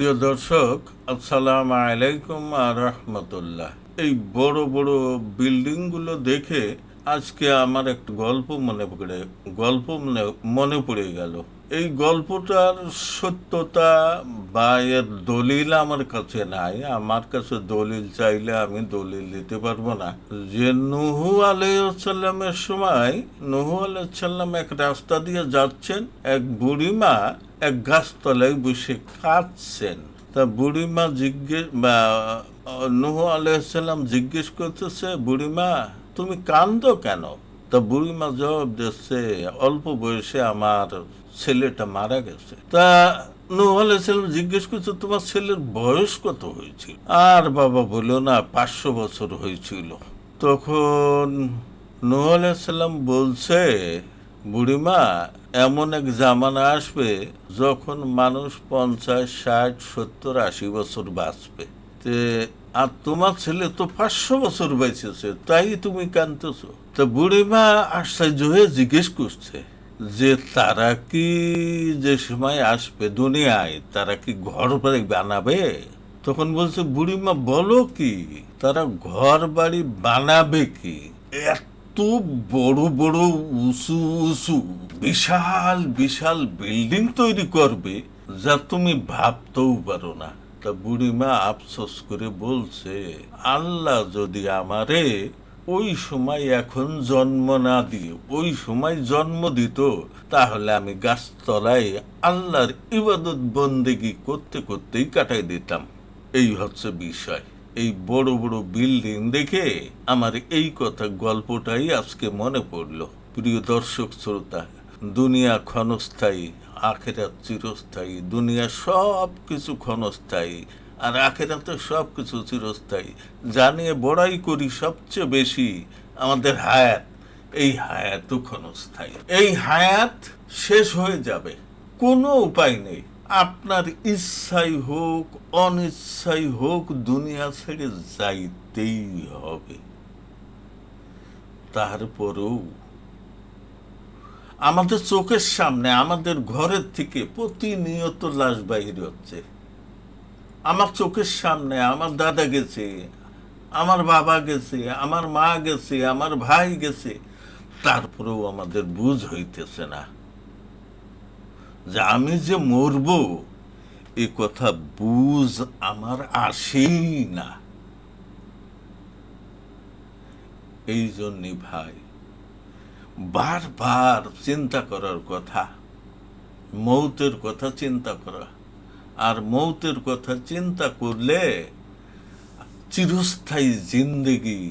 প্রিয় দর্শক, আসসালাম আলাইকুম আর রহমতুল্লাহ। এই বড় বড় বিল্ডিংগুলো দেখে আজকে আমার একটা গল্প মনে পড়ে, গল্প মনে মনে পড়ে গেল। এই গল্পটার সত্যতা বা এর দলিল আমার কাছে নাই। আমার কাছে দলিল চাইলে আমি দলিল দিতে পারব না। যে নুহু আলাইসাল্লামের সময়, নুহু আলাইসাল্লাম এক রাস্তা দিয়ে যাচ্ছেন, এক বুড়িমা এক গাছতলায় বসে কাঁদছেন। তা বুড়িমা জিজ্ঞেস বা, নুহু আলাইসাল্লাম জিজ্ঞেস করতেছে, বুড়িমা, তুমি কান্দ কেন? তা বুড়িমা জবাব দিচ্ছে, অল্প বয়সে আমার ছেলেটা মারা গেছে। তা নুহ আলাইসাল্লাম জিজ্ঞেস করছে, তোমার ছেলের বয়স কত হয়েছিল? আর বাবা বলল, না, পাঁচশো বছর হয়েছিল। তখন নুহ আলাইসাল্লাম বলছে বুড়িমা, এমন এক জামানা আসবে যখন মানুষ পঞ্চাশ, ষাট, সত্তর, আশি বছর বাঁচবে। তে, আর তোমার ছেলে তো পাঁচশো বছর বেঁচেছে, তাই তুমি কানতেছ তো বুড়িমা আশ্চর্য হয়ে জিজ্ঞেস করছে যে, তারা কি যে সময় আসবে দুনিয়ায়, তারা কি ঘর বাড়ি বানাবে? তখন বলছে, বুড়িমা, বলো কি, তারা ঘর বাড়ি বানাবে কি? এত বড় বড় উঁচু উঁচু বিশাল বিশাল বিল্ডিং তৈরি করবে যা তুমি ভাবতেও পারো না। তা বুড়িমা আফসোস করে বলছে, আল্লাহ যদি আমারে ওই সময় এখন জন্ম না দিয়ে, ওই সময় জন্ম দিত, তাহলে আমি গাছতলায় আল্লাহর ইবাদত বন্দেগি করতে করতেই কাটাই দিতাম। এই হচ্ছে বিষয়। এই বড় বড় বিল্ডিং দেখে আমার এই কথা গল্পটাই আজকে মনে পড়ল। প্রিয় দর্শক শ্রোতা, দুনিয়া ক্ষণস্থায়ী, আখেরাত চিরস্থায়ী, দুনিয়া সব কিছু ক্ষণস্থায়ী আর আখেরাতে সব কিছু চিরস্থায়ী জানিয়ে বড়াই করি সবচেয়ে বেশি আমাদের হায়াত, এই হায়াতও ক্ষণস্থায়ী। এই হায়াত শেষ হয়ে যাবে, কোনো উপায় নেই। আপনার ইচ্ছাই হোক, অনিচ্ছাই হোক, দুনিয়া ছেড়ে যাইতেই হবে। তারপরেও আমাদের চোখের সামনে, আমাদের ঘরের থেকে প্রতিনিয়ত লাশ বাহির হচ্ছে। আমার চোখের সামনে আমার দাদা গেছে, আমার বাবা গেছে, আমার মা গেছে, আমার ভাই গেছে, তারপরেও আমাদের বুঝ হইতেছে না। যে আমি যে মরব, এ কথা বুঝ আমার আসেই না। এই জন্যে ভাই, বারবার চিন্তা করার কথা, মৌতের কথা চিন্তা করা। আর মৌতের কথা চিন্তা করলে চিরস্থায়ী জিন্দেগি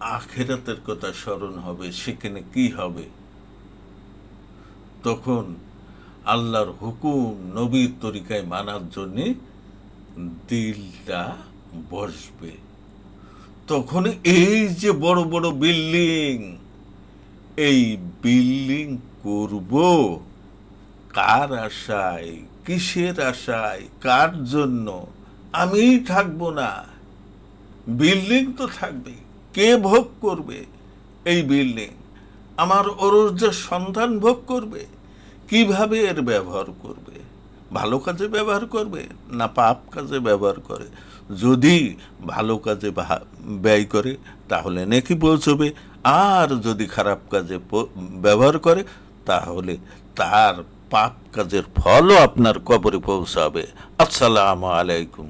আখেরাতের কথা স্মরণ হবে, সেখানে কি হবে? তখন আল্লাহর হুকুম নবীর তরিকায় মানার জন্যে দিলটা বসবে। তখন এই যে বড় বড় বিল্ডিং, এই বিল্ডিং করব কার আশায়, কিসের আশায়, কার জন্য? আমি থাকব না। বিল্ডিং তো থাকবে, কে ভোগ করবে এই বিল্ডিং? আমার অরুর্যের সন্ধান ভোগ করবে কীভাবে এর ব্যবহার করবে? ভালো কাজে ব্যবহার করবে না পাপ কাজে ব্যবহার করে? যদি ভালো কাজে ব্যয় করে, তাহলে নেকি পৌঁছবে। আর যদি খারাপ কাজে ব্যবহার করে, তাহলে তার পাপ কাজের ফলও আপনার কবরে পৌঁছাবে। আসসালামু আলাইকুম।